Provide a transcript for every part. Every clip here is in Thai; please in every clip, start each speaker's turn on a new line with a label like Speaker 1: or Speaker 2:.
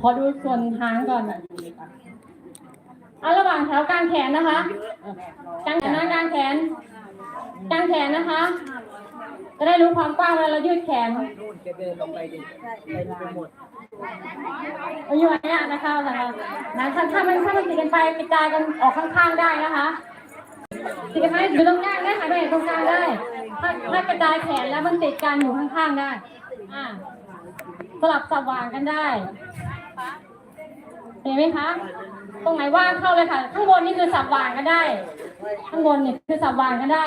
Speaker 1: ขอดูส่วนหางก่อนเอาระหว่างแถวกลางแขนนะคะกลางแขนนะกลางแขนกลางแขนนะคะ จะได้รู้ความกว้างเวลาเรายืดแขน
Speaker 2: จะเดินลงไปดิไปหมด
Speaker 1: อายู่อันนี้นะคะนะคะนะถ้าถ้ามันถ้ามันติดกันไปกระจายกันออกข้างๆได้นะคะติดกันไปอยู่ตรงกลางได้ค่ะไม่ตรงกลางได้ ถ้าถ้ากระจายแขนแล้วมันติดกันอยู่ข้างๆได้ อ่าสลับสว่างกันได้ ห็นไหมคะ ตรงไหนว่างเข้าเลยค่ะ ข้างบนนี่คือสับวางกันได้ ข้างบนนี่คือสับวางกันได้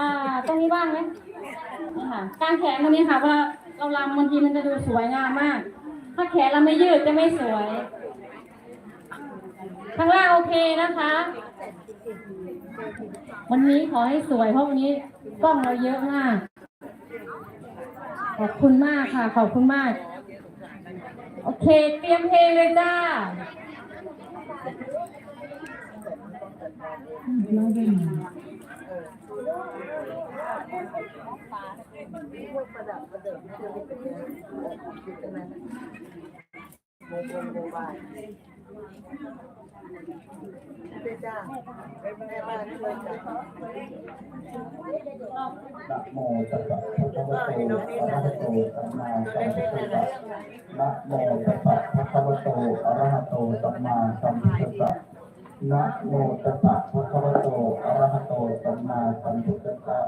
Speaker 1: อ่า ตรงนี้ว่างไหมนี่ค่ะกางแขนตรงนี้ค่ะเวลาเราลำบางทีมันจะดูสวยงามมาก ถ้าแขนเราไม่ยืดจะไม่สวย ข้างล่างโอเคนะคะ วันนี้ขอให้สวยเพราะวันนี้กล้องเราเยอะมาก ขอบคุณมากค่ะ ขอบคุณมาก โอเค เตรียมเพลงเลยจ้าเจ้า
Speaker 2: แม่บ้านช่วยกัน
Speaker 3: นะโมตัสสะภะคะวะโตอะระหะโตสัมมาสัมพุทธัสสะนะโมตัสสะภะคะวะโตอะระหะโตสัมมาสัมพุทธัสสะนะโมตัสสะภะคะวะโตอะระหะโตสัมมาสัมพุทธัสสะ